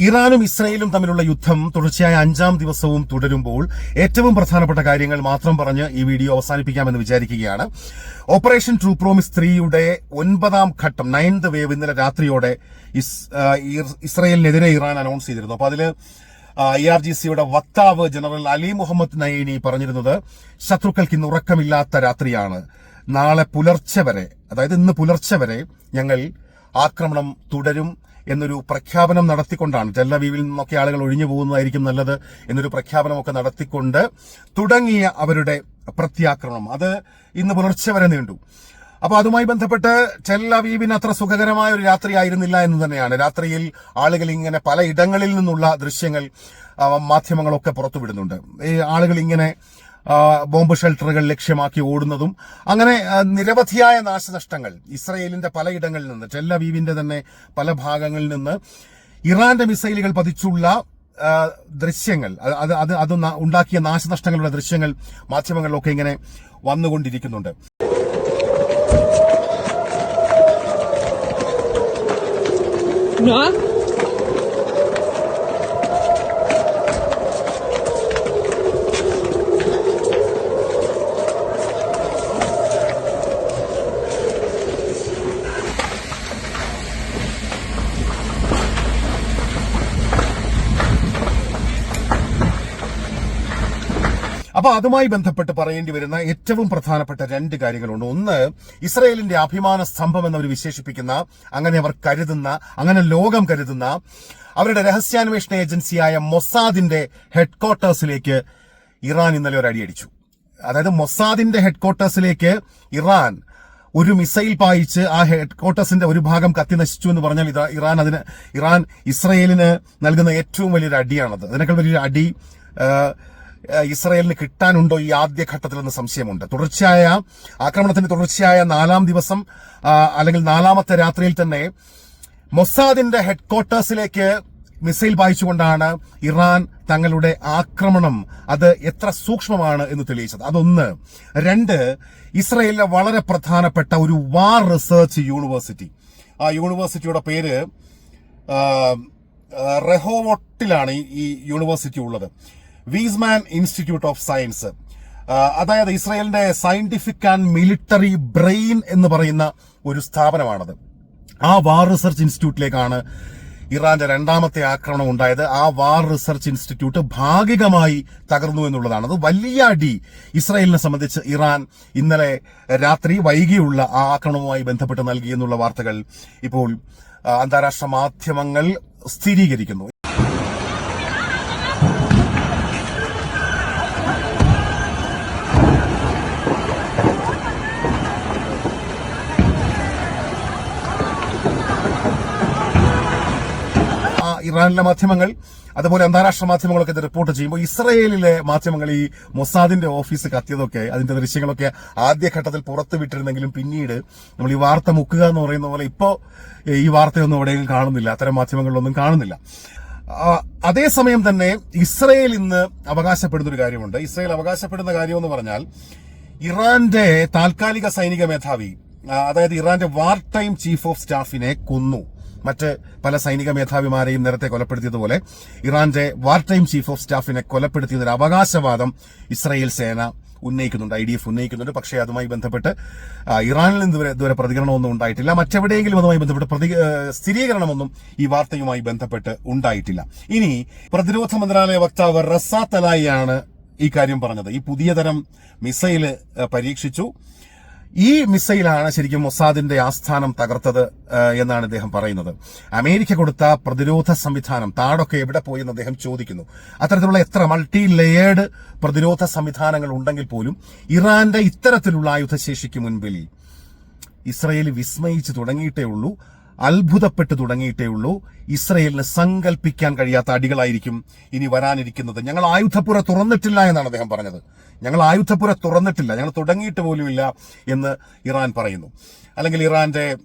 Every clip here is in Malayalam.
ഇറാനും ഇസ്രയേലും തമ്മിലുള്ള യുദ്ധം തുടർച്ചയായ അഞ്ചാം ദിവസവും തുടരുമ്പോൾ ഏറ്റവും പ്രധാനപ്പെട്ട കാര്യങ്ങൾ മാത്രം പറഞ്ഞ് ഈ വീഡിയോ അവസാനിപ്പിക്കാമെന്ന് വിചാരിക്കുകയാണ്. ഓപ്പറേഷൻ ട്രൂ പ്രോമിസ് ത്രീയുടെ ഒൻപതാം ഘട്ടം നയൻത് വേവ് ഇന്നലെ രാത്രിയോടെ ഇസ്- ഇസ്രയേലിനെതിരെ ഇറാൻ അനൗൺസ് ചെയ്തിരുന്നു. അപ്പോൾ അതിൽ ഐ ആർ ജി സിയുടെ വക്താവ് ജനറൽ അലി മുഹമ്മദ് നയീനി പറഞ്ഞിരുന്നത് ശത്രുക്കൾക്ക് ഇന്ന് ഉറക്കമില്ലാത്ത രാത്രിയാണ്. നാളെ പുലർച്ചെ വരെ അതായത് ഇന്ന് പുലർച്ചെ വരെ ഞങ്ങൾ ആക്രമണം തുടരും. എന്നൊരു പ്രഖ്യാപനം നടത്തിക്കൊണ്ടാണ്. ജല്ലവീവിൽ നിന്നൊക്കെ ആളുകൾ ഒഴിഞ്ഞു പോകുന്നതായിരിക്കും നല്ലത് എന്നൊരു പ്രഖ്യാപനമൊക്കെ നടത്തിക്കൊണ്ട് തുടങ്ങിയ അവരുടെ പ്രത്യാക്രമണം. അത് ഇന്ന് പുലർച്ചെ വരെ നീണ്ടു. അപ്പോൾ അതുമായി ബന്ധപ്പെട്ട് ടെല്ലവീവിന് അത്ര സുഖകരമായ ഒരു രാത്രി ആയിരുന്നില്ല എന്ന് തന്നെയാണ്. രാത്രിയിൽ ആളുകൾ ഇങ്ങനെ പല ഇടങ്ങളിൽ നിന്നുള്ള ദൃശ്യങ്ങൾ മാധ്യമങ്ങളൊക്കെ പുറത്തുവിടുന്നുണ്ട്. ഈ ആളുകൾ ഇങ്ങനെ ബോംബ് ഷെൽട്ടറുകൾ ലക്ഷ്യമാക്കി ഓടുന്നതും അങ്ങനെ നിരവധിയായ നാശനഷ്ടങ്ങൾ ഇസ്രയേലിന്റെ പലയിടങ്ങളിൽ നിന്ന് ടെല്ലവീവിന്റെ തന്നെ പല ഭാഗങ്ങളിൽ നിന്ന് ഇറാന്റെ മിസൈലുകൾ പതിച്ചുള്ള ദൃശ്യങ്ങൾ അത് അത് അത് ഉണ്ടാക്കിയ നാശനഷ്ടങ്ങളുടെ ദൃശ്യങ്ങൾ മാധ്യമങ്ങളിലൊക്കെ ഇങ്ങനെ വന്നുകൊണ്ടിരിക്കുന്നുണ്ട് Na? അപ്പൊ അതുമായി ബന്ധപ്പെട്ട് പറയേണ്ടി വരുന്ന ഏറ്റവും പ്രധാനപ്പെട്ട രണ്ട് കാര്യങ്ങളുണ്ട്. ഒന്ന് ഇസ്രയേലിന്റെ അഭിമാന സ്തംഭം എന്നവർ വിശേഷിപ്പിക്കുന്ന അങ്ങനെ അവർ കരുതുന്ന അങ്ങനെ ലോകം കരുതുന്ന അവരുടെ രഹസ്യാന്വേഷണ ഏജൻസിയായ മൊസാദിന്റെ ഹെഡ്ക്വാർട്ടേഴ്സിലേക്ക് ഇറാൻ ഇന്നലെ ഒരു അടിയടിച്ചു. അതായത് മൊസാദിന്റെ ഹെഡ്ക്വാർട്ടേഴ്സിലേക്ക് ഇറാൻ ഒരു മിസൈൽ പായിച്ച് ആ ഹെഡ്ക്വാർട്ടേഴ്സിന്റെ ഒരു ഭാഗം കത്തി നശിച്ചു എന്ന് പറഞ്ഞാൽ ഇത് ഇറാൻ അതിന് ഇറാൻ ഇസ്രയേലിന് നൽകുന്ന ഏറ്റവും വലിയൊരു അടിയാണത്. അതിനേക്കാൾ വലിയൊരു അടി ഇസ്രയേലിന് കിട്ടാനുണ്ടോ ഈ ആദ്യ ഘട്ടത്തിൽ എന്ന് സംശയമുണ്ട്. തുടർച്ചയായ ആക്രമണത്തിന്റെ തുടർച്ചയായ നാലാം ദിവസം അല്ലെങ്കിൽ നാലാമത്തെ രാത്രിയിൽ തന്നെ മൊസാദിന്റെ ഹെഡ്ക്വാർട്ടേഴ്സിലേക്ക് മിസൈൽ പായിച്ചുകൊണ്ടാണ് ഇറാൻ തങ്ങളുടെ ആക്രമണം അത് എത്ര സൂക്ഷ്മമാണ് എന്ന് തെളിയിച്ചത്. അതൊന്ന്. രണ്ട് ഇസ്രയേലിലെ വളരെ പ്രധാനപ്പെട്ട ഒരു വാർ റിസർച്ച് യൂണിവേഴ്സിറ്റി. ആ യൂണിവേഴ്സിറ്റിയുടെ പേര് റെഹോവോട്ടിലാണ് ഈ യൂണിവേഴ്സിറ്റി ഉള്ളത്. വീസ്മാൻ ഇൻസ്റ്റിറ്റ്യൂട്ട് ഓഫ് സയൻസ് അതായത് ഇസ്രയേലിന്റെ സയന്റിഫിക് ആൻഡ് മിലിറ്ററി ബ്രെയിൻ എന്ന് പറയുന്ന ഒരു സ്ഥാപനമാണത്. ആ വാർ റിസർച്ച് ഇൻസ്റ്റിറ്റ്യൂട്ടിലേക്കാണ് ഇറാന്റെ രണ്ടാമത്തെ ആക്രമണം ഉണ്ടായത്. ആ വാർ റിസർച്ച് ഇൻസ്റ്റിറ്റ്യൂട്ട് ഭാഗികമായി തകർന്നു എന്നുള്ളതാണ്. അത് വലിയ അടി ഇസ്രായേലിനെ സംബന്ധിച്ച് ഇറാൻ ഇന്നലെ രാത്രി വൈകിയുള്ള ആ ആക്രമണവുമായി ബന്ധപ്പെട്ട് നൽകി എന്നുള്ള വാർത്തകൾ ഇപ്പോൾ അന്താരാഷ്ട്ര മാധ്യമങ്ങൾ സ്ഥിരീകരിക്കുന്നു. ഇറാനിലെ മാധ്യമങ്ങൾ അതുപോലെ അന്താരാഷ്ട്ര മാധ്യമങ്ങളൊക്കെ ഇത് റിപ്പോർട്ട് ചെയ്യുമ്പോൾ ഇസ്രയേലിലെ മാധ്യമങ്ങൾ ഈ മൊസാദിന്റെ ഓഫീസ് കത്തിയതൊക്കെ അതിന്റെ ദൃശ്യങ്ങളൊക്കെ ആദ്യഘട്ടത്തിൽ പുറത്തു വിട്ടിരുന്നെങ്കിലും പിന്നീട് നമ്മൾ ഈ വാർത്ത മുക്കുക എന്ന് പറയുന്ന പോലെ ഇപ്പോൾ ഈ വാർത്തയൊന്നും എവിടെയും കാണുന്നില്ല. അത്തരം മാധ്യമങ്ങളിലൊന്നും കാണുന്നില്ല. അതേസമയം തന്നെ ഇസ്രയേൽ ഇന്ന് അവകാശപ്പെടുന്ന ഒരു കാര്യമുണ്ട്. ഇസ്രയേൽ അവകാശപ്പെടുന്ന കാര്യം എന്ന് പറഞ്ഞാൽ ഇറാന്റെ താൽക്കാലിക സൈനിക മേധാവി അതായത് ഇറാന്റെ വാർ ടൈം ചീഫ് ഓഫ് സ്റ്റാഫിനെ കൊന്നു. മറ്റ് പല സൈനിക മേധാവിമാരെയും നേരത്തെ കൊലപ്പെടുത്തിയതുപോലെ ഇറാന്റെ വാർ ടൈം ചീഫ് ഓഫ് സ്റ്റാഫിനെ കൊലപ്പെടുത്തിയതൊരു അവകാശവാദം ഇസ്രായേൽ സേന ഉന്നയിക്കുന്നുണ്ട് ഐ ഡി എഫ് ഉന്നയിക്കുന്നുണ്ട്. പക്ഷേ അതുമായി ബന്ധപ്പെട്ട് ഇറാനിൽ നിന്ന് ഇതുവരെ ഇതുവരെ പ്രതികരണമൊന്നും ഉണ്ടായിട്ടില്ല. മറ്റെവിടെയെങ്കിലും അതുമായി ബന്ധപ്പെട്ട് പ്രതി സ്ഥിരീകരണമൊന്നും ഈ വാർത്തയുമായി ബന്ധപ്പെട്ട് ഉണ്ടായിട്ടില്ല. ഇനി പ്രതിരോധ മന്ത്രാലയ വക്താവ് റസാ തലായിയാണ് ഈ കാര്യം പറഞ്ഞത്. ഈ പുതിയ തരം മിസൈൽ പരീക്ഷിച്ചു. ഈ മിസൈലാണ് ശരിക്കും മൊസാദിന്റെ ആസ്ഥാനം തകർത്തത് എന്നാണ് അദ്ദേഹം പറയുന്നത്. അമേരിക്ക കൊടുത്ത പ്രതിരോധ സംവിധാനം താടൊക്കെ എവിടെ പോയി എന്ന് അദ്ദേഹം ചോദിക്കുന്നു. അത്തരത്തിലുള്ള എത്ര മൾട്ടി ലെയേർഡ് പ്രതിരോധ സംവിധാനങ്ങൾ ഉണ്ടെങ്കിൽ പോലും ഇറാന്റെ ഇത്തരത്തിലുള്ള ആയുധശേഷിക്ക് മുൻപിൽ ഇസ്രയേൽ വിസ്മയിച്ചു തുടങ്ങിയിട്ടേ ഉള്ളൂ. അത്ഭുതപ്പെട്ടു തുടങ്ങിയിട്ടേ ഉള്ളൂ. ഇസ്രയേലിന് സങ്കല്പിക്കാൻ കഴിയാത്ത അടികളായിരിക്കും ഇനി വരാനിരിക്കുന്നത്. ഞങ്ങൾ ആയുധപ്പുര തുറന്നിട്ടില്ല എന്നാണ് അദ്ദേഹം പറഞ്ഞത്. ഞങ്ങൾ ആയുധപ്പുര തുറന്നിട്ടില്ല. ഞങ്ങൾ തുടങ്ങിയിട്ട് പോലുമില്ല എന്ന് ഇറാൻ പറയുന്നു. അല്ലെങ്കിൽ ഇറാന്റെ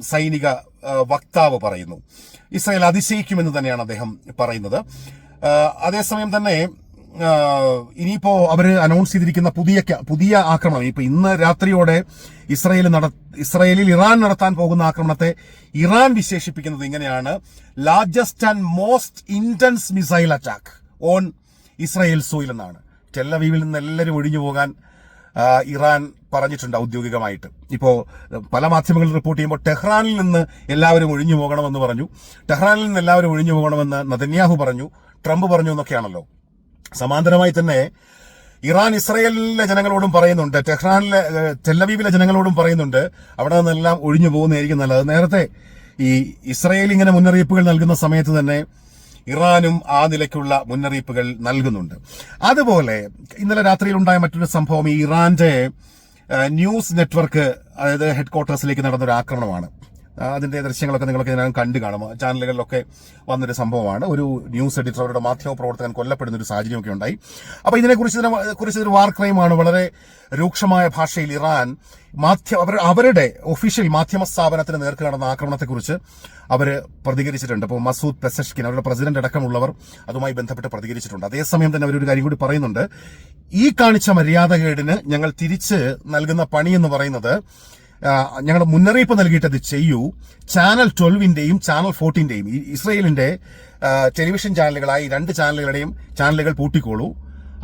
സൈനിക വക്താവ് പറയുന്നു. ഇസ്രയേൽ അതിശയിക്കുമെന്ന് തന്നെയാണ് അദ്ദേഹം പറയുന്നത്. അതേസമയം തന്നെ ഇനിയിപ്പോ അവർ അനൗൺസ് ചെയ്തിരിക്കുന്ന പുതിയ പുതിയ ആക്രമണം. ഇപ്പൊ ഇന്ന് രാത്രിയോടെ ഇസ്രയേൽ നട ഇസ്രയേലിൽ ഇറാൻ നടത്താൻ പോകുന്ന ആക്രമണത്തെ ഇറാൻ വിശേഷിപ്പിക്കുന്നത് ഇങ്ങനെയാണ്. Largest and most intense missile attack on Israel soil എന്നാണ്. ടെല്ലവീവിൽ നിന്ന് എല്ലാവരും ഒഴിഞ്ഞു പോകാൻ ഇറാൻ പറഞ്ഞിട്ടുണ്ട് ഔദ്യോഗികമായിട്ട്. ഇപ്പോൾ പല മാധ്യമങ്ങളിൽ റിപ്പോർട്ട് ചെയ്യുമ്പോൾ ടെഹ്റാനിൽ നിന്ന് എല്ലാവരും ഒഴിഞ്ഞു പോകണമെന്ന് പറഞ്ഞു. ടെഹ്റാനിൽ നിന്ന് എല്ലാവരും ഒഴിഞ്ഞു പോകണമെന്ന് നദന്യാഹു പറഞ്ഞു. ട്രംപ് പറഞ്ഞു എന്നൊക്കെയാണല്ലോ. സമാന്തരമായി തന്നെ ഇറാൻ ഇസ്രയേലിലെ ജനങ്ങളോടും പറയുന്നുണ്ട് ടെഹ്റാനിലെ ടെല്ലവീവിലെ ജനങ്ങളോടും പറയുന്നുണ്ട് അവിടെ നിന്നെല്ലാം ഒഴിഞ്ഞു പോകുന്നതായിരിക്കും നല്ലത്. നേരത്തെ ഈ ഇസ്രയേൽ ഇങ്ങനെ മുന്നറിയിപ്പുകൾ നൽകുന്ന സമയത്ത് തന്നെ ഇറാനും ആ നിലയ്ക്കുള്ള മുന്നറിയിപ്പുകൾ നൽകുന്നുണ്ട്. അതുപോലെ ഇന്നലെ രാത്രിയിൽ ഉണ്ടായ മറ്റൊരു സംഭവം ഈ ഇറാന്റെ ന്യൂസ് നെറ്റ്വർക്ക് അതായത് ഹെഡ്ക്വാർട്ടേഴ്സിലേക്ക് നടന്ന ഒരു ആക്രമണമാണ്. ആ, അതിന്റെ ദൃശ്യങ്ങളൊക്കെ നിങ്ങൾക്ക് ഇതിനകം കണ്ടു കാണും. ചാനലുകളിലൊക്കെ വന്നൊരു സംഭവമാണ്. ഒരു ന്യൂസ് എഡിറ്റർ അവരുടെ മാധ്യമ പ്രവർത്തകൻ കൊല്ലപ്പെടുന്ന ഒരു സാഹചര്യമൊക്കെ ഉണ്ടായി. അപ്പോൾ ഇതിനെക്കുറിച്ച് ഇതിനെ കുറിച്ച് ഇതൊരു വാർ ക്രൈമാണ്. വളരെ രൂക്ഷമായ ഭാഷയിൽ ഇറാൻ മാധ്യമ അവർ അവരുടെ ഒഫീഷ്യൽ മാധ്യമ സ്ഥാപനത്തിന് നേർക്ക് നടന്ന ആക്രമണത്തെക്കുറിച്ച് അവർ പ്രതികരിച്ചിട്ടുണ്ട്. അപ്പോൾ മസൂദ് പെസഷ്കിൻ അവരുടെ പ്രസിഡന്റ് അടക്കമുള്ളവർ അതുമായി ബന്ധപ്പെട്ട് പ്രതികരിച്ചിട്ടുണ്ട്. അതേസമയം തന്നെ അവരൊരു കാര്യം കൂടി പറയുന്നുണ്ട്. ഈ കാണിച്ച മര്യാദകേടിന് ഞങ്ങൾ തിരിച്ച് നൽകുന്ന പണി എന്ന് പറയുന്നത് ഞങ്ങൾ മുന്നറിയിപ്പ് നൽകിയിട്ട് അത് ചെയ്യൂ ചാനൽ ട്വൽവിന്റെയും ചാനൽ ഫോർട്ടീന്റെയും ഇസ്രയേലിന്റെ ടെലിവിഷൻ ചാനലുകളായി രണ്ട് ചാനലുകളുടെയും ചാനലുകൾ പൂട്ടിക്കോളൂ.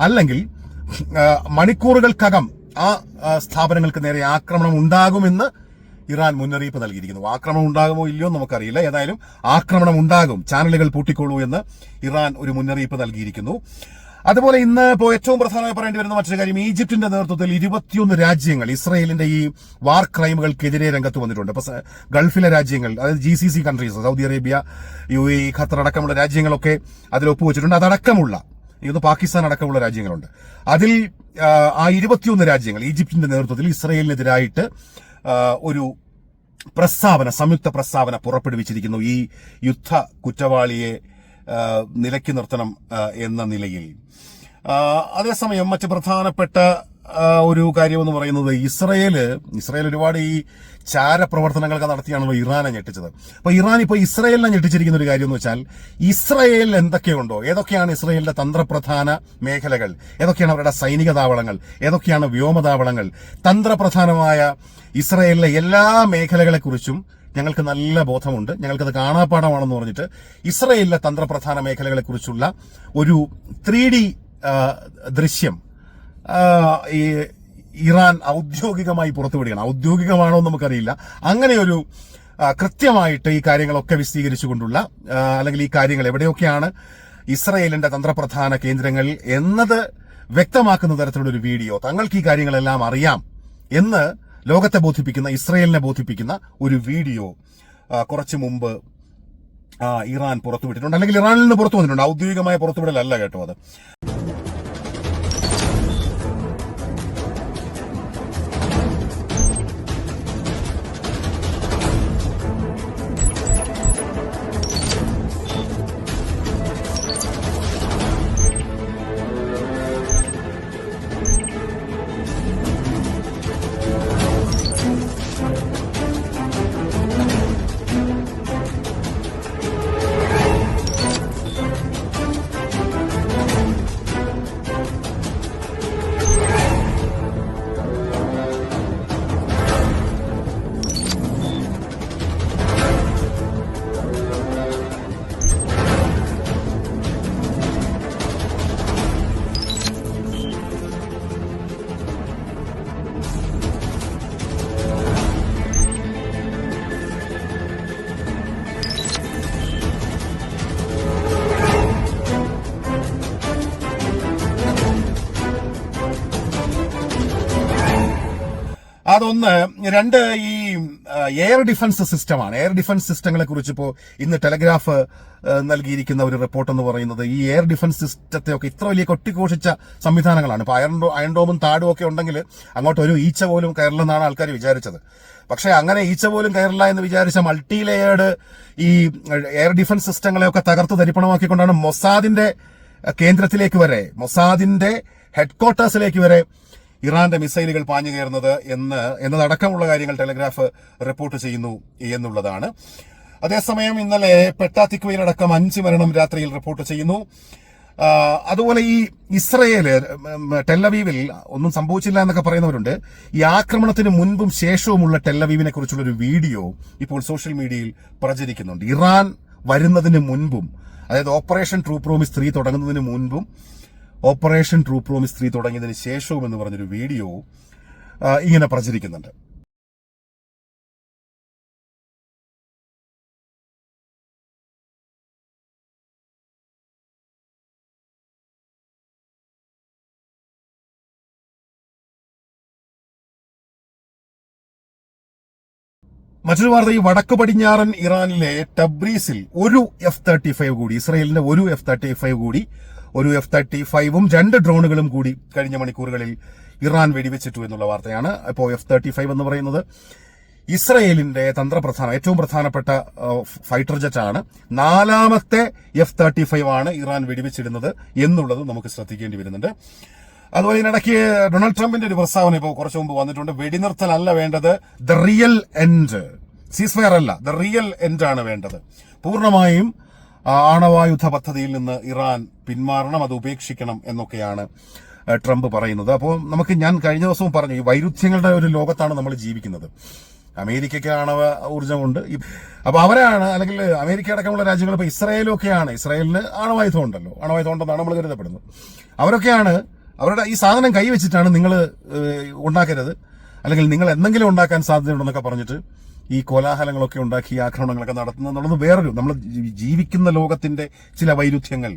അല്ലെങ്കിൽ മണിക്കൂറുകൾക്കകം ആ സ്ഥാപനങ്ങൾക്ക് നേരെ ആക്രമണം ഉണ്ടാകുമെന്ന് ഇറാൻ മുന്നറിയിപ്പ് നൽകിയിരിക്കുന്നു. ആക്രമണം ഉണ്ടാകുമോ ഇല്ലയോ നമുക്കറിയില്ല. ഏതായാലും ആക്രമണം ഉണ്ടാകും. ചാനലുകൾ പൂട്ടിക്കോളൂ എന്ന് ഇറാൻ ഒരു മുന്നറിയിപ്പ് നൽകിയിരിക്കുന്നു. അതുപോലെ ഇന്ന് ഇപ്പോൾ ഏറ്റവും പ്രധാനമായി പറയേണ്ടി വരുന്ന മറ്റൊരു കാര്യം ഈജിപ്തിന്റെ നേതൃത്വത്തിൽ ഇരുപത്തിയൊന്ന് രാജ്യങ്ങൾ ഇസ്രയേലിന്റെ ഈ വാർ ക്രൈമുകൾക്കെതിരെ രംഗത്ത് വന്നിട്ടുണ്ട്. ഇപ്പൊ ഗൾഫിലെ രാജ്യങ്ങൾ അതായത് G C C countries Saudi Arabia U A Qatar അടക്കമുള്ള രാജ്യങ്ങളൊക്കെ അതിൽ ഒപ്പുവെച്ചിട്ടുണ്ട്. അതടക്കമുള്ള ഇന്ന് പാകിസ്ഥാൻ അടക്കമുള്ള രാജ്യങ്ങളുണ്ട്. അതിൽ ആ, ഇരുപത്തിയൊന്ന് രാജ്യങ്ങൾ ഈജിപ്തിന്റെ നേതൃത്വത്തിൽ ഇസ്രയേലിനെതിരായിട്ട് ഒരു പ്രസ്താവന സംയുക്ത പ്രസ്താവന പുറപ്പെടുവിച്ചിരിക്കുന്നു. ഈ യുദ്ധ കുറ്റവാളിയെ നിലയ്ക്ക് നിർത്തണം എന്ന നിലയിൽ. അതേസമയം മറ്റ് പ്രധാനപ്പെട്ട ഒരു കാര്യമെന്ന് പറയുന്നത് ഇസ്രയേൽ ഇസ്രയേൽ ഒരുപാട് ഈ ചാര പ്രവർത്തനങ്ങളൊക്കെ നടത്തിയാണല്ലോ ഇറാനെ ഞെട്ടിച്ചത്. അപ്പൊ ഇറാൻ ഇപ്പൊ ഇസ്രയേലിനെ ഞെട്ടിച്ചിരിക്കുന്ന ഒരു കാര്യം എന്ന് വെച്ചാൽ ഇസ്രയേൽ എന്തൊക്കെയുണ്ടോ? ഏതൊക്കെയാണ് ഇസ്രയേലിന്റെ തന്ത്രപ്രധാന മേഖലകൾ? ഏതൊക്കെയാണ് അവരുടെ സൈനിക താവളങ്ങൾ? ഏതൊക്കെയാണ് വ്യോമതാവളങ്ങൾ? തന്ത്രപ്രധാനമായ ഇസ്രയേലിലെ എല്ലാ മേഖലകളെക്കുറിച്ചും ഞങ്ങൾക്ക് നല്ല ബോധമുണ്ട്. ഞങ്ങൾക്കത് കാണാപ്പാടമാണെന്ന് പറഞ്ഞിട്ട് ഇസ്രയേലിലെ തന്ത്രപ്രധാന മേഖലകളെക്കുറിച്ചുള്ള ഒരു ത്രീ ഡി ദൃശ്യം ഈ ഇറാൻ ഔദ്യോഗികമായി പുറത്തുവിടുകയാണ് ഔദ്യോഗികമാണോ എന്ന് നമുക്കറിയില്ല. അങ്ങനെ ഒരു കൃത്യമായിട്ട് ഈ കാര്യങ്ങളൊക്കെ വിശദീകരിച്ചുകൊണ്ടുള്ള അല്ലെങ്കിൽ ഈ കാര്യങ്ങൾ എവിടെയൊക്കെയാണ് ഇസ്രയേലിന്റെ തന്ത്രപ്രധാന കേന്ദ്രങ്ങൾ എന്നത് വ്യക്തമാക്കുന്ന തരത്തിലുള്ള ഒരു വീഡിയോ. തങ്ങൾക്ക് ഈ കാര്യങ്ങളെല്ലാം അറിയാം എന്ന് ലോകത്തെ ബോധിപ്പിക്കുന്ന ഇസ്രയേലിനെ ബോധിപ്പിക്കുന്ന ഒരു വീഡിയോ കുറച്ച് മുമ്പ് ഇറാൻ പുറത്തുവിട്ടിട്ടുണ്ട്. അല്ലെങ്കിൽ ഇറാനിൽ നിന്ന് പുറത്തു വന്നിട്ടുണ്ട് ഔദ്യോഗികമായ പുറത്തുവിടലല്ല കേട്ടോ അത്. അതൊന്ന് രണ്ട് ഈ എയർ ഡിഫൻസ് സിസ്റ്റമാണ് എയർ ഡിഫൻസ് സിസ്റ്റങ്ങളെ കുറിച്ച് ഇപ്പോൾ ഇന്ന് ടെലഗ്രാഫ് നൽകിയിരിക്കുന്ന ഒരു റിപ്പോർട്ട് എന്ന് പറയുന്നത് ഈ എയർ ഡിഫൻസ് സിസ്റ്റത്തെ ഒക്കെ ഇത്ര വലിയ കൊട്ടിഘോഷിച്ച സംവിധാനങ്ങളാണ്. ഇപ്പൊ അയൺ അയൺഡോമും ഡോമും താടും ഒക്കെ ഉണ്ടെങ്കിൽ അങ്ങോട്ട് ഒരു ഈച്ച പോലും കയറില്ലെന്നാണ് ആൾക്കാർ വിചാരിച്ചത്. പക്ഷെ അങ്ങനെ ഈച്ച പോലും കയറില്ല എന്ന് വിചാരിച്ച മൾട്ടി ലെയേർഡ് ഈ എയർ ഡിഫൻസ് സിസ്റ്റങ്ങളെയൊക്കെ തകർത്ത് തരിപ്പണമാക്കിക്കൊണ്ടാണ് മൊസാദിന്റെ കേന്ദ്രത്തിലേക്ക് വരെ മൊസാദിന്റെ ഹെഡ്ക്വാർട്ടേഴ്സിലേക്ക് വരെ ഇറാന്റെ മിസൈലുകൾ പാഞ്ഞു കയറുന്നത് എന്ന് എന്നതടക്കമുള്ള കാര്യങ്ങൾ ടെലഗ്രാഫ് റിപ്പോർട്ട് ചെയ്യുന്നു എന്നുള്ളതാണ്. അതേസമയം ഇന്നലെ പെട്ടാത്തിക്കുവയിലടക്കം അഞ്ച് മരണം രാത്രിയിൽ റിപ്പോർട്ട് ചെയ്യുന്നു. അതുപോലെ ഈ ഇസ്രയേൽ ടെല്ലവീവിൽ ഒന്നും സംഭവിച്ചില്ല എന്നൊക്കെ പറയുന്നവരുണ്ട്. ഈ ആക്രമണത്തിന് മുൻപും ശേഷവുമുള്ള ടെല്ലവീവിനെ കുറിച്ചുള്ള ഒരു വീഡിയോ ഇപ്പോൾ സോഷ്യൽ മീഡിയയിൽ പ്രചരിക്കുന്നുണ്ട്. ഇറാൻ വരുന്നതിന് മുൻപും അതായത് ഓപ്പറേഷൻ ട്രൂ പ്രോമിസ് ത്രീ തുടങ്ങുന്നതിന് മുൻപും ഓപ്പറേഷൻ ട്രൂ പ്രോമിസ് ത്രീ തുടങ്ങിയതിന് ശേഷവും എന്ന് പറഞ്ഞൊരു വീഡിയോ ഇങ്ങനെ പ്രചരിക്കുന്നുണ്ട്. മറ്റൊരു വാർത്ത ഈ വടക്ക് പടിഞ്ഞാറൻ ഇറാനിലെ ടബ്രീസിൽ ഒരു എഫ് തേർട്ടി ഫൈവ് കൂടി ഇസ്രയേലിന്റെ ഒരു എഫ് തേർട്ടി ഫൈവ് കൂടി ഒരു എഫ് തേർട്ടി ഫൈവും രണ്ട് ഡ്രോണുകളും കൂടി കഴിഞ്ഞ മണിക്കൂറുകളിൽ ഇറാൻ വെടിവെച്ചിട്ടു എന്നുള്ള വാർത്തയാണ് ഇപ്പോൾ എഫ് തേർട്ടി ഫൈവ് എന്ന് പറയുന്നത്. ഇസ്രയേലിന്റെ തന്ത്രപ്രധാന ഏറ്റവും പ്രധാനപ്പെട്ട ഫൈറ്റർ ജെറ്റാണ്. നാലാമത്തെ എഫ് തേർട്ടി ഫൈവ് ആണ് ഇറാൻ വെടിവെച്ചിടുന്നത് എന്നുള്ളത് നമുക്ക് ശ്രദ്ധിക്കേണ്ടി വരുന്നുണ്ട്. അതുപോലെ ഇതിനിടയ്ക്ക് ഡൊണാൾഡ് ട്രംപിന്റെ ഒരു പ്രസ്താവന ഇപ്പോൾ കുറച്ചു മുമ്പ് വന്നിട്ടുണ്ട്. വെടിനിർത്തലല്ല വേണ്ടത് the real end ceasefire അല്ല ദ റിയൽ എൻഡ് ആണ് വേണ്ടത്. പൂർണമായും ആണവായുധ പദ്ധതിയിൽ നിന്ന് ഇറാൻ പിന്മാറണം അത് ഉപേക്ഷിക്കണം എന്നൊക്കെയാണ് ട്രംപ് പറയുന്നത്. അപ്പോൾ നമുക്ക് ഞാൻ കഴിഞ്ഞ ദിവസവും പറഞ്ഞു ഈ വൈരുദ്ധ്യങ്ങളുടെ ഒരു ലോകത്താണ് നമ്മൾ ജീവിക്കുന്നത്. അമേരിക്കയ്ക്ക് ആണവ ഊർജമുണ്ട്. അപ്പൊ അവരാണ് അല്ലെങ്കിൽ അമേരിക്ക അടക്കമുള്ള രാജ്യങ്ങൾ ഇപ്പൊ ഇസ്രായേലൊക്കെയാണ്. ഇസ്രായേലിന് ആണവായുധം ഉണ്ടല്ലോ. ആണവായുധം ഉണ്ടെന്നാണ് നമ്മൾ കരുതപ്പെടുന്നത്. അവരൊക്കെയാണ് അവരുടെ ഈ സാധനം കൈവച്ചിട്ടാണ് നിങ്ങൾ ഉണ്ടാക്കരുത്. അല്ലെങ്കിൽ നിങ്ങൾ എന്തെങ്കിലും ഉണ്ടാക്കാൻ സാധ്യതയുണ്ടെന്നൊക്കെ പറഞ്ഞിട്ട് ഈ കോലാഹലങ്ങളൊക്കെ ഉണ്ടാക്കി ആക്രമണങ്ങളൊക്കെ നടത്തുന്നത് എന്നുള്ളത് വേറൊരു നമ്മൾ ജീവിക്കുന്ന ലോകത്തിന്റെ ചില വൈരുദ്ധ്യങ്ങൾ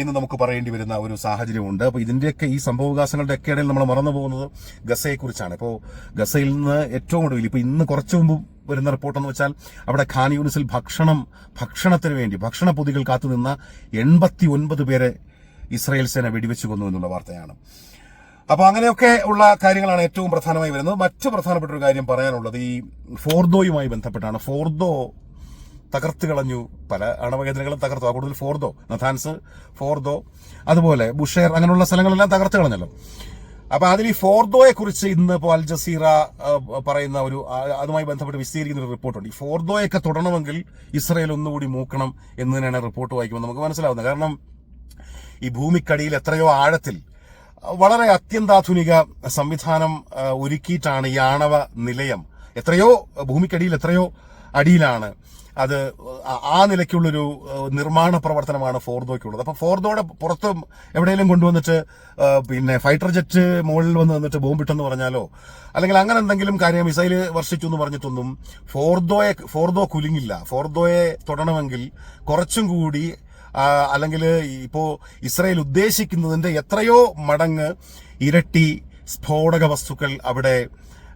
എന്ന് നമുക്ക് പറയേണ്ടി വരുന്ന ഒരു സാഹചര്യമുണ്ട്. അപ്പോൾ ഇതിന്റെയൊക്കെ ഈ സംഭവവികാസങ്ങളുടെ ഒക്കെ ഇടയിൽ നമ്മൾ മറന്നു പോകുന്നത് ഗസയെക്കുറിച്ചാണ്. ഇപ്പോൾ ഗസയിൽ നിന്ന് ഏറ്റവും ഒടുവിൽ ഇപ്പോൾ ഇന്ന് കുറച്ചു മുമ്പ് വരുന്ന റിപ്പോർട്ടെന്ന് വെച്ചാൽ അവിടെ ഖാൻ യൂണിസിൽ ഭക്ഷണം ഭക്ഷണത്തിന് വേണ്ടി ഭക്ഷണ പൊതികൾ കാത്തുനിന്ന എൺപത്തി ഒൻപത് പേരെ ഇസ്രായേൽ സേന വെടിവെച്ചു കൊന്നു എന്നുള്ള വാർത്തയാണ്. അപ്പൊ അങ്ങനെയൊക്കെ ഉള്ള കാര്യങ്ങളാണ് ഏറ്റവും പ്രധാനമായി വരുന്നത്. മറ്റു പ്രധാനപ്പെട്ട ഒരു കാര്യം പറയാനുള്ളത് ഈ ഫോർദോയുമായി ബന്ധപ്പെട്ടാണ്. ഫോർദോ തകർത്ത് കളഞ്ഞു. പല അണവകേന്ദ്രങ്ങളും തകർത്തു. ആ കൂടുതൽ ഫോർദോ നഥാൻസ് ഫോർദോ അതുപോലെ ബുഷേർ അങ്ങനെയുള്ള സ്ഥലങ്ങളെല്ലാം തകർത്ത് കളഞ്ഞല്ലോ. അപ്പൊ അതിൽ ഈ ഫോർദോയെ കുറിച്ച് ഇന്ന് ഇപ്പോൾ അൽ ജസീറ പറയുന്ന ഒരു അതുമായി ബന്ധപ്പെട്ട് വിശദീകരിക്കുന്ന ഒരു റിപ്പോർട്ടുണ്ട്. ഈ ഫോർദോയൊക്കെ തുടരണമെങ്കിൽ ഇസ്രയേൽ ഒന്നുകൂടി മൂക്കണം എന്ന് തന്നെയാണ് റിപ്പോർട്ട് വായിക്കുമ്പോൾ നമുക്ക് മനസ്സിലാവുന്നത്. കാരണം ഈ ഭൂമിക്കടിയിൽ എത്രയോ ആഴത്തിൽ വളരെ അത്യന്താധുനിക സംവിധാനം ഒരുക്കിയിട്ടാണ് ഈ ആണവ നിലയം. എത്രയോ ഭൂമിക്കടിയിൽ എത്രയോ അടിയിലാണ് അത് ആ- നിലയ്ക്കുള്ളൊരു നിർമ്മാണ പ്രവർത്തനമാണ് ഫോർദോയ്ക്കുള്ളത്. അപ്പൊ ഫോർദോയുടെ പുറത്ത് എവിടെയെങ്കിലും കൊണ്ടുവന്നിട്ട് പിന്നെ ഫൈറ്റർ ജെറ്റ് മുകളിൽ വന്ന് നിന്നിട്ട് ബോംബിട്ടെന്ന് പറഞ്ഞാലോ അല്ലെങ്കിൽ അങ്ങനെ എന്തെങ്കിലും കാര്യം മിസൈൽ വർഷിച്ചു എന്ന് പറഞ്ഞിട്ടൊന്നും ഫോർദോയെ ഫോർദോ കുലുങ്ങില്ല. ഫോർദോയെ തൊടണമെങ്കിൽ കുറച്ചും കൂടി അല്ലെങ്കിൽ ഇപ്പോൾ ഇസ്രയേൽ ഉദ്ദേശിക്കുന്നതിന്റെ എത്രയോ മടങ്ങ് ഇരട്ടി സ്ഫോടക വസ്തുക്കൾ അവിടെ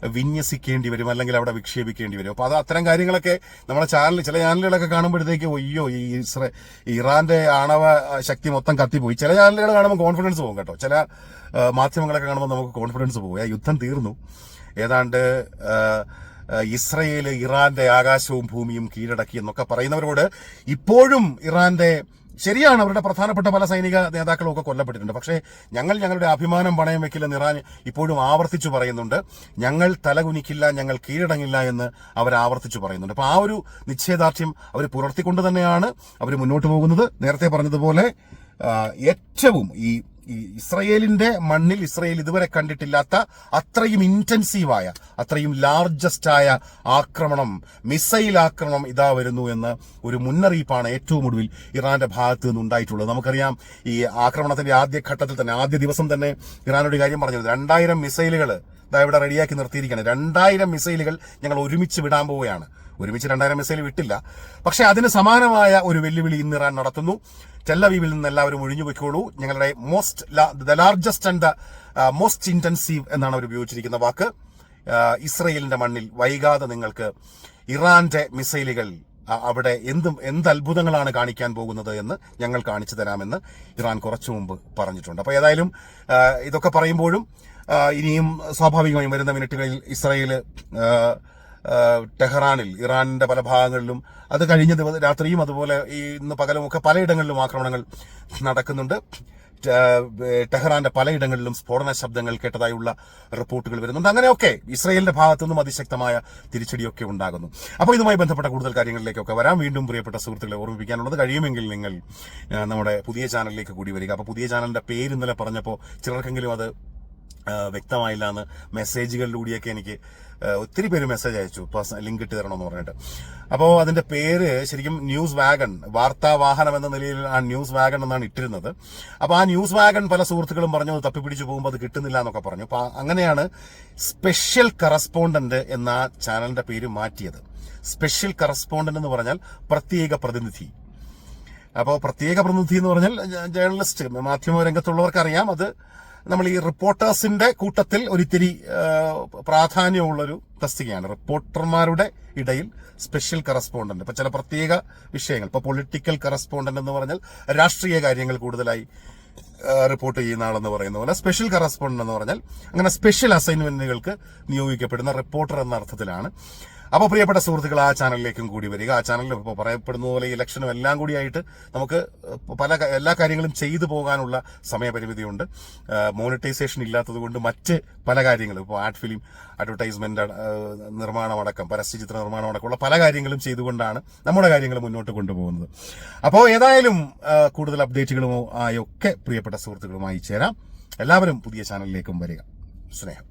വിന്യസിക്കേണ്ടി വരും അല്ലെങ്കിൽ അവിടെ വിക്ഷേപിക്കേണ്ടി വരും. അപ്പോൾ അത് അത്തരം കാര്യങ്ങളൊക്കെ നമ്മുടെ ചാനൽ ചില ചാനലുകളൊക്കെ കാണുമ്പോഴത്തേക്ക് അയ്യോ ഈ ഇസ്ര ഇറാന്റെ ആണവ ശക്തി മൊത്തം കത്തിപ്പോയി. ചില ചാനലുകൾ കാണുമ്പോൾ കോൺഫിഡൻസ് പോകും കേട്ടോ. ചില മാധ്യമങ്ങളൊക്കെ കാണുമ്പോൾ നമുക്ക് കോൺഫിഡൻസ് പോകും. ആ യുദ്ധം തീർന്നു. ഏതാണ്ട് ഇസ്രയേൽ ഇറാന്റെ ആകാശവും ഭൂമിയും കീഴടക്കി എന്നൊക്കെ പറയുന്നവരോട് ഇപ്പോഴും ഇറാന്റെ ശരിയാണ് അവരുടെ പ്രധാനപ്പെട്ട പല സൈനിക നേതാക്കളും ഒക്കെ കൊല്ലപ്പെട്ടിട്ടുണ്ട്. പക്ഷേ ഞങ്ങൾ ഞങ്ങളുടെ അഭിമാനം പണയം വെക്കില്ലെന്ന് ഇറാൻ ഇപ്പോഴും ആവർത്തിച്ചു പറയുന്നുണ്ട്. ഞങ്ങൾ തലകുനിക്കില്ല ഞങ്ങൾ കീഴടങ്ങില്ല എന്ന് അവർ ആവർത്തിച്ചു പറയുന്നുണ്ട്. അപ്പോൾ ആ ഒരു നിശ്ചയദാർഢ്യം അവർ പുലർത്തിക്കൊണ്ട് തന്നെയാണ് അവർ മുന്നോട്ട് പോകുന്നത്. നേരത്തെ പറഞ്ഞതുപോലെ ഏറ്റവും ഈ ഇസ്രയേലിന്റെ മണ്ണിൽ ഇസ്രയേൽ ഇതുവരെ കണ്ടിട്ടില്ലാത്ത അത്രയും ഇന്റൻസീവായ അത്രയും ലാർജസ്റ്റ് ആയ ആക്രമണം മിസൈൽ ആക്രമണം ഇതാ വരുന്നു എന്ന് ഒരു മുന്നറിയിപ്പാണ് ഏറ്റവും ഒടുവിൽ ഇറാന്റെ ഭാഗത്ത് നിന്ന് ഉണ്ടായിട്ടുള്ളത്. നമുക്കറിയാം ഈ ആക്രമണത്തിന്റെ ആദ്യ ഘട്ടത്തിൽ തന്നെ ആദ്യ ദിവസം തന്നെ ഇറാനോട് കാര്യം പറഞ്ഞത് രണ്ടായിരം മിസൈലുകൾ ഇതാ ഇവിടെ റെഡിയാക്കി നിർത്തിയിരിക്കുകയാണ്. രണ്ടായിരം മിസൈലുകൾ ഞങ്ങൾ ഒരുമിച്ച് വിടാൻ പോവുകയാണ്. ഒരുമിച്ച് രണ്ടായിരം മിസൈൽ വിട്ടില്ല. പക്ഷേ അതിന് സമാനമായ ഒരു വെല്ലുവിളി ഇന്ന് ഇറാൻ നടത്തുന്നു. ടെല്ലവീവിൽ നിന്ന് എല്ലാവരും ഒഴിഞ്ഞു പൊയ്ക്കോളൂ. ഞങ്ങളുടെ most the largest and the most intensive എന്നാണ് അവർ ഉപയോഗിച്ചിരിക്കുന്ന വാക്ക്. ഇസ്രയേലിന്റെ മണ്ണിൽ വൈകാതെ നിങ്ങൾക്ക് ഇറാന്റെ മിസൈലുകൾ അവിടെ എന്തും എന്ത് അത്ഭുതങ്ങളാണ് കാണിക്കാൻ പോകുന്നത് എന്ന് ഞങ്ങൾ കാണിച്ചു തരാമെന്ന് ഇറാൻ കുറച്ചു മുമ്പ് പറഞ്ഞിട്ടുണ്ട്. അപ്പോൾ ഏതായാലും ഇതൊക്കെ പറയുമ്പോഴും ഇനിയും സ്വാഭാവികമായും വരുന്ന മിനിറ്റുകളിൽ ഇസ്രയേൽ ടെഹ്റാനിൽ ഇറാനിന്റെ പല ഭാഗങ്ങളിലും. അത് കഴിഞ്ഞ ദിവസം രാത്രിയും അതുപോലെ ഈ ഇന്ന് പകലും ഒക്കെ പലയിടങ്ങളിലും ആക്രമണങ്ങൾ നടക്കുന്നുണ്ട്. ടെഹ്റാന്റെ പലയിടങ്ങളിലും സ്ഫോടന ശബ്ദങ്ങൾ കേട്ടതായുള്ള റിപ്പോർട്ടുകൾ വരുന്നുണ്ട്. അങ്ങനെയൊക്കെ ഇസ്രയേലിന്റെ ഭാഗത്തു നിന്നും അതിശക്തമായ തിരിച്ചടിയൊക്കെ ഉണ്ടാകുന്നു. അപ്പോൾ ഇതുമായി ബന്ധപ്പെട്ട കൂടുതൽ കാര്യങ്ങളിലേക്കൊക്കെ വരാം. വീണ്ടും പ്രിയപ്പെട്ട സുഹൃത്തുക്കളെ ഓർമ്മിപ്പിക്കാനുള്ളത് കഴിയുമെങ്കിൽ നിങ്ങൾ നമ്മുടെ പുതിയ ചാനലിലേക്ക് കൂടി വരിക. അപ്പോൾ പുതിയ ചാനലിന്റെ പേര് ഇന്നലെ പറഞ്ഞപ്പോൾ ചിലർക്കെങ്കിലും അത് വ്യക്തമായില്ല എന്ന് മെസ്സേജുകളിലൂടെയൊക്കെ എനിക്ക് ഒത്തിരി പേര് മെസ്സേജ് അയച്ചു. ലിങ്ക് ഇട്ട് തരണമെന്ന് പറഞ്ഞിട്ട്. അപ്പോൾ അതിന്റെ പേര് ശരിക്കും ന്യൂസ് വാഗൺ വാർത്താ വാഹനം എന്ന നിലയിൽ ആ ന്യൂസ് വാഗൺ എന്നാണ് ഇട്ടിരുന്നത്. അപ്പോൾ ആ ന്യൂസ് വാഗൺ പല സുഹൃത്തുക്കളും പറഞ്ഞു അത് തപ്പിപ്പിടിച്ചു പോകുമ്പോൾ അത് കിട്ടുന്നില്ല എന്നൊക്കെ പറഞ്ഞു. അപ്പോൾ അങ്ങനെയാണ് സ്പെഷ്യൽ കറസ്പോണ്ടന്റ് എന്ന ചാനലിന്റെ പേര് മാറ്റിയത്. സ്പെഷ്യൽ കറസ്പോണ്ടന്റ് എന്ന് പറഞ്ഞാൽ പ്രത്യേക പ്രതിനിധി. അപ്പോൾ പ്രത്യേക പ്രതിനിധി എന്ന് പറഞ്ഞാൽ ജേർണലിസ്റ്റ് മാധ്യമ രംഗത്തുള്ളവർക്കറിയാം അത് നമ്മൾ ഈ റിപ്പോർട്ടേഴ്സിന്റെ കൂട്ടത്തിൽ ഒരിത്തിരി പ്രാധാന്യമുള്ളൊരു തസ്തികയാണ്. റിപ്പോർട്ടർമാരുടെ ഇടയിൽ സ്പെഷ്യൽ കറസ്പോണ്ടന്റ്. ഇപ്പൊ ചില പ്രത്യേക വിഷയങ്ങൾ. ഇപ്പൊ പൊളിറ്റിക്കൽ കറസ്പോണ്ടന്റ് എന്ന് പറഞ്ഞാൽ രാഷ്ട്രീയ കാര്യങ്ങൾ കൂടുതലായി റിപ്പോർട്ട് ചെയ്യുന്ന ആളെന്ന് പറയുന്ന പോലെ സ്പെഷ്യൽ കറസ്പോണ്ടന്റ് എന്ന് പറഞ്ഞാൽ അങ്ങനെ സ്പെഷ്യൽ അസൈൻമെന്റുകൾക്ക് നിയോഗിക്കപ്പെടുന്ന റിപ്പോർട്ടർ എന്ന അർത്ഥത്തിലാണ്. അപ്പോൾ പ്രിയപ്പെട്ട സുഹൃത്തുക്കൾ ആ ചാനലിലേക്കും കൂടി വരിക. ആ ചാനലിൽ ഇപ്പോൾ പറയപ്പെടുന്ന പോലെ ഇലക്ഷനും എല്ലാം കൂടിയായിട്ട് നമുക്ക് പല എല്ലാ കാര്യങ്ങളും ചെയ്തു പോകാനുള്ള സമയപരിമിതിയുണ്ട്. മോണിറ്റൈസേഷൻ ഇല്ലാത്തത് കൊണ്ട് മറ്റ് പല കാര്യങ്ങളും ഇപ്പോൾ ആർട്ട് ഫിലിം അഡ്വർടൈസ്മെന്റ് നിർമ്മാണമടക്കം പരസ്യചിത്ര നിർമ്മാണമടക്കമുള്ള പല കാര്യങ്ങളും ചെയ്തുകൊണ്ടാണ് നമ്മുടെ കാര്യങ്ങൾ മുന്നോട്ട് കൊണ്ടുപോകുന്നത്. അപ്പോൾ ഏതായാലും കൂടുതൽ അപ്ഡേറ്റുകളും ആയൊക്കെ പ്രിയപ്പെട്ട സുഹൃത്തുക്കളുമായി ചേരാം. എല്ലാവരും പുതിയ ചാനലിലേക്കും വരിക. സ്നേഹം.